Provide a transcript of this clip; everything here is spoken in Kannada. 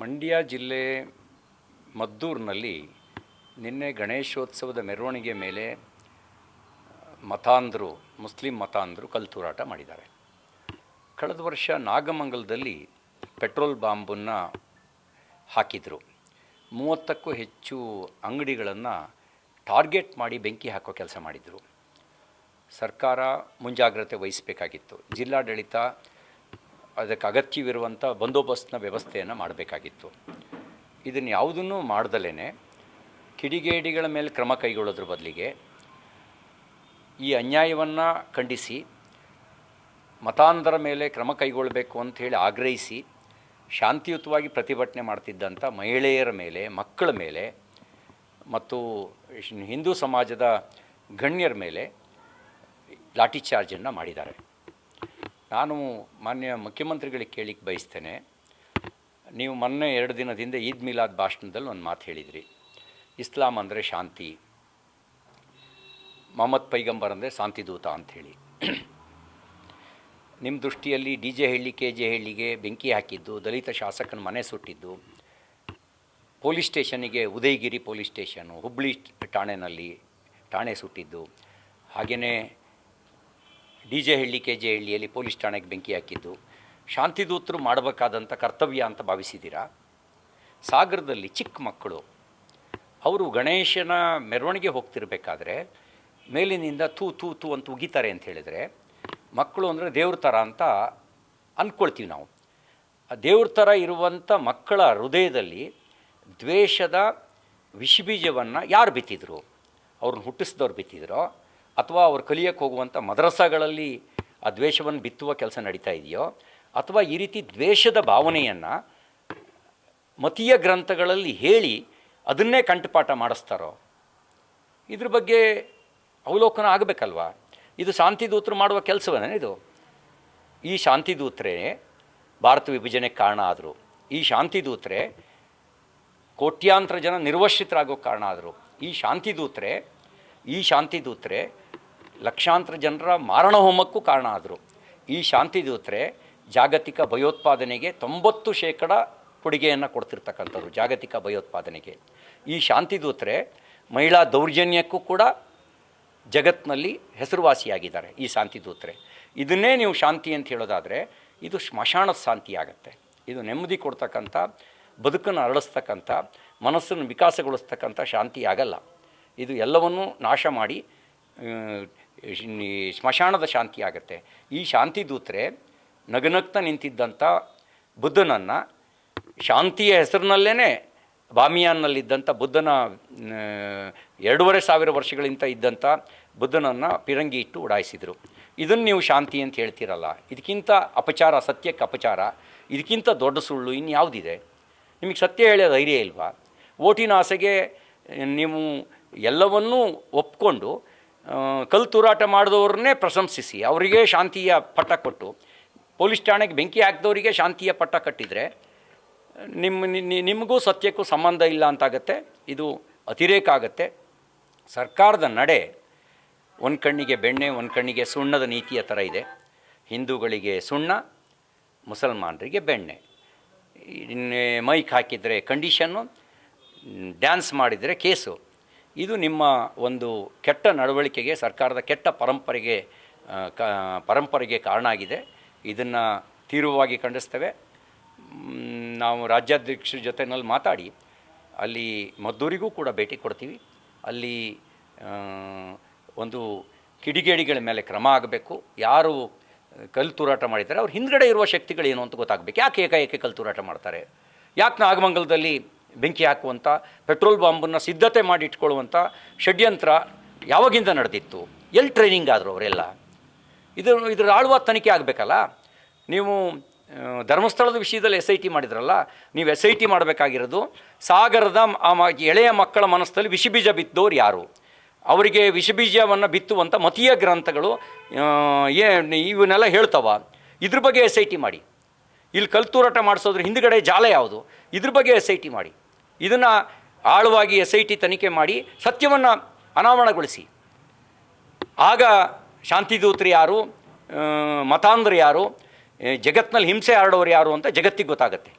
ಮಂಡ್ಯ ಜಿಲ್ಲೆ ಮದ್ದೂರಿನಲ್ಲಿ ನಿನ್ನೆ ಗಣೇಶೋತ್ಸವದ ಮೆರವಣಿಗೆ ಮೇಲೆ ಮತಾಂಧರು, ಮುಸ್ಲಿಂ ಮತಾಂಧರು ಕಲ್ತೂರಾಟ ಮಾಡಿದ್ದಾರೆ. ಕಳೆದ ವರ್ಷ ನಾಗಮಂಗಲದಲ್ಲಿ ಪೆಟ್ರೋಲ್ ಬಾಂಬನ್ನು ಹಾಕಿದರು. ಮೂವತ್ತಕ್ಕೂ ಹೆಚ್ಚು ಅಂಗಡಿಗಳನ್ನು ಟಾರ್ಗೆಟ್ ಮಾಡಿ ಬೆಂಕಿ ಹಾಕೋ ಕೆಲಸ ಮಾಡಿದರು. ಸರ್ಕಾರ ಮುಂಜಾಗ್ರತೆ ವಹಿಸಬೇಕಾಗಿತ್ತು. ಜಿಲ್ಲಾಡಳಿತ ಅದಕ್ಕೆ ಅಗತ್ಯವಿರುವಂಥ ಬಂದೋಬಸ್ತ್ನ ವ್ಯವಸ್ಥೆಯನ್ನು ಮಾಡಬೇಕಾಗಿತ್ತು. ಇದನ್ನು ಯಾವುದನ್ನು ಮಾಡ್ದಲೇ ಕಿಡಿಗೇಡಿಗಳ ಮೇಲೆ ಕ್ರಮ ಕೈಗೊಳ್ಳೋದ್ರ ಬದಲಿಗೆ ಈ ಅನ್ಯಾಯವನ್ನು ಖಂಡಿಸಿ ಮತಾಂಧರ ಮೇಲೆ ಕ್ರಮ ಕೈಗೊಳ್ಳಬೇಕು ಅಂಥೇಳಿ ಆಗ್ರಹಿಸಿ, ಶಾಂತಿಯುತವಾಗಿ ಪ್ರತಿಭಟನೆ ಮಾಡ್ತಿದ್ದಂಥ ಮಹಿಳೆಯರ ಮೇಲೆ, ಮಕ್ಕಳ ಮೇಲೆ ಮತ್ತು ಹಿಂದೂ ಸಮಾಜದ ಗಣ್ಯರ ಮೇಲೆ ಲಾಠಿ ಚಾರ್ಜನ್ನು ಮಾಡಿದ್ದಾರೆ. ನಾನು ಮಾನ್ಯ ಮುಖ್ಯಮಂತ್ರಿಗಳಿಗೆ ಕೇಳಿಕ್ಕೆ ಬಯಸ್ತೇನೆ. ನೀವು ಮೊನ್ನೆ ಎರಡು ದಿನದಿಂದ ಈದ್ ಮಿಲಾದ್ ಭಾಷಣದಲ್ಲಿ ಒಂದು ಮಾತು ಹೇಳಿದ್ರಿ. ಇಸ್ಲಾಂ ಅಂದರೆ ಶಾಂತಿ. ಮೊಹಮ್ಮದ್ ಪೈಗಂಬರ್ ಅಂದರೆ ಶಾಂತಿದೂತ ಅಂಥೇಳಿ ನಿಮ್ಮ ದೃಷ್ಟಿಯಲ್ಲಿ D J Halli, K J ಹಳ್ಳಿಗೆ ಬೆಂಕಿ ಹಾಕಿದ್ದು, ದಲಿತ ಶಾಸಕನ ಮನೆ ಸುಟ್ಟಿದ್ದು, ಪೊಲೀಸ್ ಸ್ಟೇಷನಿಗೆ ಉದಯಗಿರಿ ಪೊಲೀಸ್ ಸ್ಟೇಷನು ಹುಬ್ಬಳ್ಳಿ ಠಾಣೆನಲ್ಲಿ ಠಾಣೆ ಸುಟ್ಟಿದ್ದು ಹಾಗೆಯೇ D J Halli, K J ಹಳ್ಳಿಯಲ್ಲಿ ಪೊಲೀಸ್ ಠಾಣೆಗೆ ಬೆಂಕಿ ಹಾಕಿದ್ದು. ಶಾಂತಿದೂತರು ಮಾಡಬೇಕಾದಂಥ ಕರ್ತವ್ಯ ಅಂತ ಭಾವಿಸಿದ್ದೀರಾ? ಸಾಗರದಲ್ಲಿ ಚಿಕ್ಕ ಮಕ್ಕಳು. ಅವರು ಗಣೇಶನ ಮೆರವಣಿಗೆ ಹೋಗ್ತಿರ್ಬೇಕಾದ್ರೆ ಮೇಲಿನಿಂದ ತೂ ತೂ ತೂ ಅಂತ ಉಗಿತಾರೆ ಅಂತ ಹೇಳಿದರೆ, ಮಕ್ಕಳು ಅಂದರೆ ದೇವ್ರ ಥರ ಅಂತ ಅಂದ್ಕೊಳ್ತೀವಿ ನಾವು. ಆ ದೇವ್ರ ಥರ ಇರುವಂಥ ಮಕ್ಕಳ ಹೃದಯದಲ್ಲಿ ದ್ವೇಷದ ವಿಷಬೀಜವನ್ನು ಯಾರು ಬಿತ್ತಿದ್ರು? ಅವ್ರನ್ನ ಹುಟ್ಟಿಸಿದವ್ರು ಬಿತ್ತಿದ್ರೋ? ಅಥವಾ ಅವ್ರು ಕಲಿಯಕ್ಕೆ ಹೋಗುವಂಥ ಮದ್ರಸಾಗಳಲ್ಲಿ ಆ ದ್ವೇಷವನ್ನು ಬಿತ್ತುವ ಕೆಲಸ ನಡೀತಾ ಇದೆಯೋ, ಅಥವಾ ಈ ರೀತಿ ದ್ವೇಷದ ಭಾವನೆಯನ್ನು ಮತೀಯ ಗ್ರಂಥಗಳಲ್ಲಿ ಹೇಳಿ ಅದನ್ನೇ ಕಂಠಪಾಠ ಮಾಡಿಸ್ತಾರೋ, ಇದ್ರ ಬಗ್ಗೆ ಅವಲೋಕನ ಆಗಬೇಕಲ್ವಾ? ಇದು ಶಾಂತಿದೂತರು ಮಾಡುವ ಕೆಲಸವನ್ನೇ ಇದು? ಈ ಶಾಂತಿದೂತ್ರೆ ಭಾರತ ವಿಭಜನೆಗೆ ಕಾರಣ ಆದರು. ಈ ಶಾಂತಿದೂತ್ರೆ ಕೋಟ್ಯಾಂತರ ಜನ ನಿರ್ವಶಿತರಾಗೋ ಕಾರಣ ಆದರು. ಈ ಶಾಂತಿದೂತ್ರೆ, ಈ ಶಾಂತಿದೂತರೇ ಲಕ್ಷಾಂತರ ಜನರ ಮಾರಣ ಹೋಮಕ್ಕೂ ಕಾರಣ ಆದರು. ಈ ಶಾಂತಿ ದೂತ್ರೆ ಜಾಗತಿಕ ಭಯೋತ್ಪಾದನೆಗೆ ತೊಂಬತ್ತು ಶೇಕಡ ಕೊಡುಗೆಯನ್ನು ಕೊಡ್ತಿರ್ತಕ್ಕಂಥವ್ರು ಜಾಗತಿಕ ಭಯೋತ್ಪಾದನೆಗೆ. ಈ ಶಾಂತಿ ದೂತ್ರೆ ಮಹಿಳಾ ದೌರ್ಜನ್ಯಕ್ಕೂ ಕೂಡ ಜಗತ್ತಿನಲ್ಲಿ ಹೆಸರುವಾಸಿಯಾಗಿದ್ದಾರೆ ಈ ಶಾಂತಿ ದೂತ್ರೆ ಇದನ್ನೇ ನೀವು ಶಾಂತಿ ಅಂತ ಹೇಳೋದಾದರೆ ಇದು ಸ್ಮಶಾನದ ಶಾಂತಿ ಆಗುತ್ತೆ. ಇದು ನೆಮ್ಮದಿ ಕೊಡ್ತಕ್ಕಂಥ, ಬದುಕನ್ನು ಅರಳಿಸ್ತಕ್ಕಂಥ, ಮನಸ್ಸನ್ನು ವಿಕಾಸಗೊಳಿಸ್ತಕ್ಕಂಥ ಶಾಂತಿ ಆಗಲ್ಲ. ಇದು ಎಲ್ಲವನ್ನೂ ನಾಶ ಮಾಡಿ ಸ್ಮಶಾನದ ಶಾಂತಿ ಆಗುತ್ತೆ. ಈ ಶಾಂತಿ ದೂತ್ರೆ ನಗನಗ್ತಾ ನಿಂತಿದ್ದಂಥ ಬುದ್ಧನನ್ನು ಶಾಂತಿಯ ಹೆಸರಿನಲ್ಲೇ ಬಾಮಿಯಾನ್ನಲ್ಲಿದ್ದಂಥ ಬುದ್ಧನ ಎರಡೂವರೆ ಸಾವಿರ ವರ್ಷಗಳಿಂದ ಇದ್ದಂಥ ಬುದ್ಧನನ್ನು ಪಿರಂಗಿ ಇಟ್ಟು ಉಡಾಯಿಸಿದರು. ಇದನ್ನು ನೀವು ಶಾಂತಿ ಅಂತ ಹೇಳ್ತೀರಲ್ಲ, ಇದಕ್ಕಿಂತ ಅಪಚಾರ, ಸತ್ಯಕ್ಕೆ ಅಪಚಾರ, ಇದಕ್ಕಿಂತ ದೊಡ್ಡ ಸುಳ್ಳು ಇನ್ನು ಯಾವುದಿದೆ? ನಿಮಗೆ ಸತ್ಯ ಹೇಳೋ ಧೈರ್ಯ ಇಲ್ವಾ? ಓಟಿನ ಆಸೆಗೆ ನೀವು ಎಲ್ಲವನ್ನೂ ಒಪ್ಕೊಂಡು ಕಲ್ಲು ತೂರಾಟ ಮಾಡಿದವ್ರನ್ನೇ ಪ್ರಶಂಸಿಸಿ. ಅವರಿಗೆ ಶಾಂತಿಯ ಪಟ್ಟ ಕೊಟ್ಟು. ಪೊಲೀಸ್ ಠಾಣೆಗೆ ಬೆಂಕಿ ಹಾಕಿದವರಿಗೆ ಶಾಂತಿಯ ಪಟ್ಟ ಕಟ್ಟಿದರೆ ನಿಮ್ಮ ನಿಮಗೂ ಸತ್ಯಕ್ಕೂ ಸಂಬಂಧ ಇಲ್ಲ ಅಂತಾಗತ್ತೆ. ಇದು ಅತಿರೇಕ ಆಗುತ್ತೆ. ಸರ್ಕಾರದ ನಡೆ ಒಂದು ಕಣ್ಣಿಗೆ ಬೆಣ್ಣೆ, ಒಂದು ಕಣ್ಣಿಗೆ ಸುಣ್ಣದ ನೀತಿಯ ಥರ ಇದೆ. ಹಿಂದೂಗಳಿಗೆ ಸುಣ್ಣ, ಮುಸಲ್ಮಾನರಿಗೆ ಬೆಣ್ಣೆ. ಮೈಕ್ ಹಾಕಿದರೆ ಕಂಡೀಷನ್ನು, ಡ್ಯಾನ್ಸ್ ಮಾಡಿದರೆ ಕೇಸು. ಇದು ನಿಮ್ಮ ಒಂದು ಕೆಟ್ಟ ನಡವಳಿಕೆಗೆ, ಸರ್ಕಾರದ ಕೆಟ್ಟ ಪರಂಪರೆಗೆ ಪರಂಪರೆಗೆ ಕಾರಣ ಆಗಿದೆ. ಇದನ್ನು ತೀವ್ರವಾಗಿ ಖಂಡಿಸ್ತೇವೆ. ನಾವು ರಾಜ್ಯಾಧ್ಯಕ್ಷರ ಜೊತೆನಲ್ಲಿ ಮಾತಾಡಿ, ಅಲ್ಲಿ ಮದ್ದೂರಿಗೂ ಕೂಡ ಭೇಟಿ ಕೊಡ್ತೀವಿ. ಅಲ್ಲಿ ಒಂದು ಕಿಡಿಗೇಡಿಗಳ ಮೇಲೆ ಕ್ರಮ ಆಗಬೇಕು. ಯಾರು ಕಲ್ಲು ತೂರಾಟ ಮಾಡಿದ್ದಾರೆ, ಅವ್ರ ಹಿಂದ್ಗಡೆ ಇರುವ ಶಕ್ತಿಗಳೇನು ಅಂತ ಗೊತ್ತಾಗಬೇಕು. ಯಾಕೆ ಏಕಾಏಕಿ ಕಲ್ಲು ತೂರಾಟ ಮಾಡ್ತಾರೆ? ಯಾಕೆ ನಾಗಮಂಗಲದಲ್ಲಿ ಬೆಂಕಿ ಹಾಕುವಂಥ ಪೆಟ್ರೋಲ್ ಬಾಂಬನ್ನು ಸಿದ್ಧತೆ ಮಾಡಿ ಇಟ್ಕೊಳ್ಳುವಂಥ ಷಡ್ಯಂತ್ರ ಯಾವಾಗಿಂದ ನಡೆದಿತ್ತು? ಎಲ್ಲಿ ಟ್ರೈನಿಂಗ್ ಆದರೂ ಅವರೆಲ್ಲ? ಇದು, ಇದರ ಆಳುವ ತನಿಖೆ ಆಗಬೇಕಲ್ಲ? ನೀವು ಧರ್ಮಸ್ಥಳದ ವಿಷಯದಲ್ಲಿ ಎಸ್ ಐ ಟಿ ಮಾಡಿದ್ರಲ್ಲ, ನೀವು ಎಸ್ ಐ ಟಿ ಮಾಡಬೇಕಾಗಿರೋದು, ಸಾಗರದ ಆ ಮ, ಎಳೆಯ ಮಕ್ಕಳ ಮನಸ್ಸಲ್ಲಿ ವಿಷಬೀಜ ಬಿದ್ದೋರು ಯಾರು? ಅವರಿಗೆ ವಿಷಬೀಜವನ್ನು ಬಿತ್ತುವಂಥ ಮತೀಯ ಗ್ರಂಥಗಳು ಏ ಇವನ್ನೆಲ್ಲ ಹೇಳ್ತವ. ಇದ್ರ ಬಗ್ಗೆ ಎಸ್ ಐ ಟಿ ಮಾಡಿ. ಇಲ್ಲಿ ಕಲ್ತೂರಾಟ ಮಾಡಿಸೋದ್ರ ಹಿಂದುಗಡೆ ಜಾಲ ಯಾವುದು? ಇದ್ರ ಬಗ್ಗೆ ಎಸ್ ಐ ಟಿ ಮಾಡಿ. ಇದನ್ನು ಆಳವಾಗಿ ಎಸ್ ಐ ಟಿ ತನಿಖೆ ಮಾಡಿ ಸತ್ಯವನ್ನು ಅನಾವರಣಗೊಳಿಸಿ. ಆಗ ಶಾಂತಿದೂತರು ಯಾರು? ಮತಾಂಧ್ರ ಯಾರು? ಜಗತ್ತಿನಲ್ಲಿ ಹಿಂಸೆ ಹರಡೋರು ಯಾರು ಅಂತ ಜಗತ್ತಿಗೆ ಗೊತ್ತಾಗುತ್ತೆ.